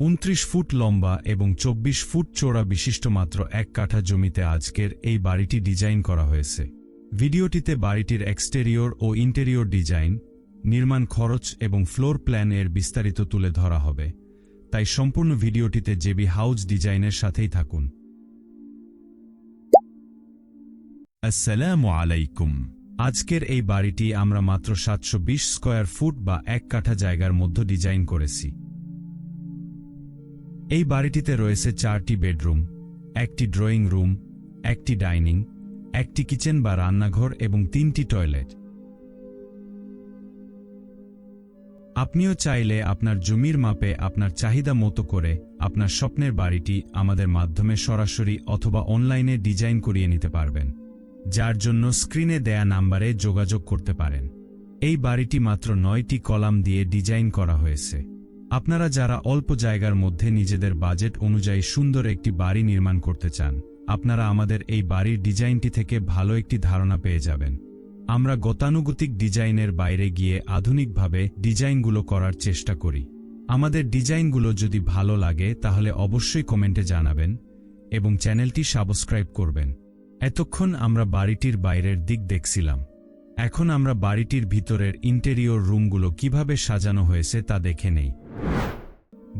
উনত্রিশ ফুট লম্বা এবং চব্বিশ ফুট চোরা বিশিষ্ট মাত্র এক কাঠা জমিতে আজকের এই বাড়িটি ডিজাইন করা হয়েছে। ভিডিওটিতে বাড়িটির এক্সটেরিয়র ও ইন্টেরিয়র ডিজাইন, নির্মাণ খরচ এবং ফ্লোর প্ল্যান এর বিস্তারিত তুলে ধরা হবে। তাই সম্পূর্ণ ভিডিওটিতে জেবি হাউস ডিজাইনের সাথেই থাকুন। আলাইকুম। আজকের এই বাড়িটি আমরা মাত্র সাতশো স্কোয়ার ফুট বা এক কাঠা জায়গার মধ্যে ডিজাইন করেছি। এই বাড়িটিতে রয়েছে চারটি বেডরুম, একটি ড্রয়িং রুম, একটি ডাইনিং, একটি কিচেন বা রান্নাঘর এবং তিনটি টয়লেট। আপনিও চাইলে আপনার জমির মাপে আপনার চাহিদা মতো করে আপনার স্বপ্নের বাড়িটি আমাদের মাধ্যমে সরাসরি অথবা অনলাইনে ডিজাইন করিয়ে নিতে পারবেন, যার জন্য স্ক্রিনে দেয়া নাম্বারে যোগাযোগ করতে পারেন। এই বাড়িটি মাত্র নয়টি কলাম দিয়ে ডিজাইন করা হয়েছে। আপনারা যারা অল্প জায়গার মধ্যে নিজেদের বাজেট অনুযায়ী সুন্দর একটি বাড়ি নির্মাণ করতে চান, আপনারা আমাদের এই বাড়ির ডিজাইনটি থেকে ভালো একটি ধারণা পেয়ে যাবেন। আমরা গতানুগতিক ডিজাইনের বাইরে গিয়ে আধুনিকভাবে ডিজাইনগুলো করার চেষ্টা করি। আমাদের ডিজাইনগুলো যদি ভালো লাগে, তাহলে অবশ্যই কমেন্টে জানাবেন এবং চ্যানেলটি সাবস্ক্রাইব করবেন। এতক্ষণ আমরা বাড়িটির বাইরের দিক দেখছিলাম। এখন আমরা বাড়িটির ভিতরের ইন্টেরিয়র রুমগুলো কীভাবে সাজানো হয়েছে তা দেখে নেই।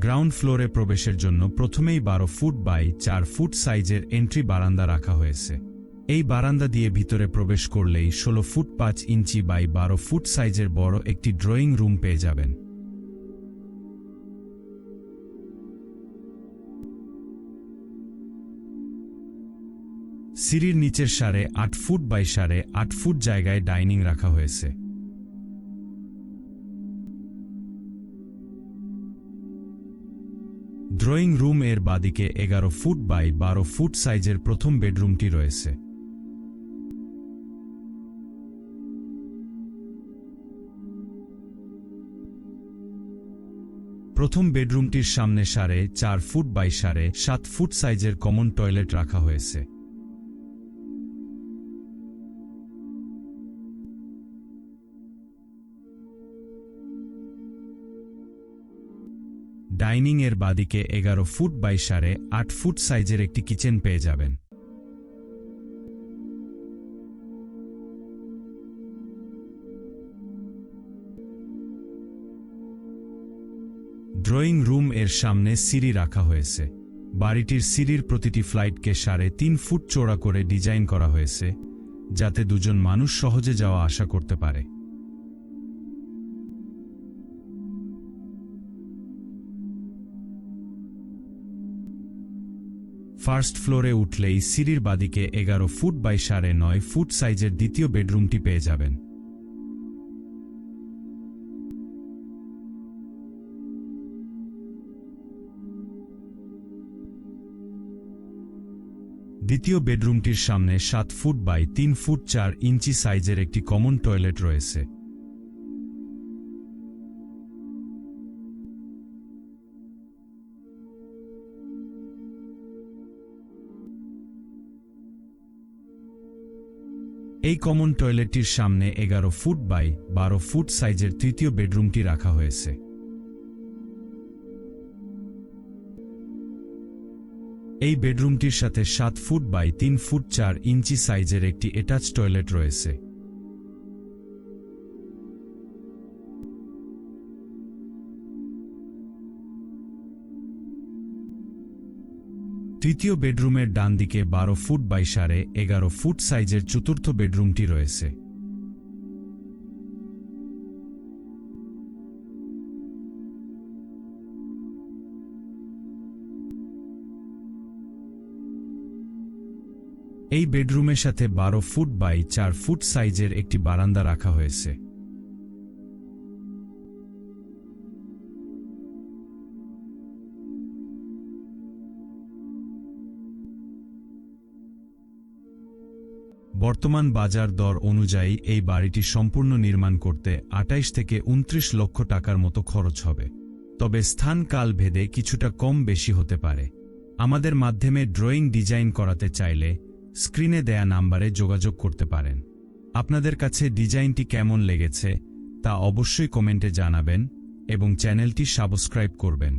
গ্রাউন্ড ফ্লোরে প্রবেশের জন্য প্রথমেই বারো ফুট বাই চার ফুট সাইজের এন্ট্রি বারান্দা রাখা হয়েছে। এই বারান্দা দিয়ে ভিতরে প্রবেশ করলেই ষোলো ফুট পাঁচ ইঞ্চি বাই বারো ফুট সাইজের বড় একটি ড্রয়িং রুম পেয়ে যাবেন। সিঁড়ির নিচের সারে আট ফুট বাই সারে আট ফুট জায়গায় ডাইনিং রাখা হয়েছে। ড্রয়িং রুম এর বাদিকে এগারো ফুট বাই বারো ফুট সাইজের প্রথম বেডরুমটি রয়েছে। প্রথম বেডরুমটির সামনে সাড়ে চার ফুট বাই সাড়ে সাত ফুট সাইজের কমন টয়লেট রাখা হয়েছে। ডাইনিং এর বাদিকে এগারো ফুট বাই সাড়ে আট ফুট সাইজের একটি কিচেন পেয়ে যাবেন। ড্রয়িং রুম এর সামনে সিঁড়ি রাখা হয়েছে। বাড়িটির সিঁড়ির প্রতিটি ফ্লাইটকে সাড়ে তিন ফুট চওড়া করে ডিজাইন করা হয়েছে, যাতে দুজন মানুষ সহজে যাওয়া আশা করতে পারে। ফার্স্ট ফ্লোরে উঠলেই সিঁড়ির বাদিকে এগারো ফুট বাই সাড়ে নয় ফুট সাইজের দ্বিতীয় বেডরুমটি পেয়ে যাবেন। দ্বিতীয় বেডরুমটির সামনে সাত ফুট বাই তিন ফুট চার ইঞ্চি সাইজের একটি কমন টয়লেট রয়েছে। এই কমন টয়লেটটির সামনে এগারো ফুট বাই বারো ফুট সাইজের তৃতীয় বেডরুমটি রাখা হয়েছে। এই বেডরুমটির সাথে সাত ফুট বাই তিন ফুট চার ইঞ্চি সাইজের একটি অ্যাটাচ টয়লেট রয়েছে। তৃতীয় বেডরুমের ডান দিকে বারো ফুট বাই সাড়ে এগারো ফুট সাইজের চতুর্থ বেডরুমটি রয়েছে। এই বেডরুমের সাথে বারো ফুট বাই চার ফুট সাইজের একটি বারান্দা রাখা হয়েছে। বর্তমান বাজার দর অনুযায়ী এই বাড়িটি সম্পূর্ণ নির্মাণ করতে আটাইশ থেকে উনত্রিশ লক্ষ টাকার মতো খরচ হবে। তবে স্থান কাল ভেদে কিছুটা কম বেশি হতে পারে। আমাদের মাধ্যমে ড্রয়িং ডিজাইন করাতে চাইলে স্ক্রিনে দেয়া নাম্বারে যোগাযোগ করতে পারেন। আপনাদের কাছে ডিজাইনটি কেমন লেগেছে তা অবশ্যই কমেন্টে জানাবেন এবং চ্যানেলটি সাবস্ক্রাইব করবেন।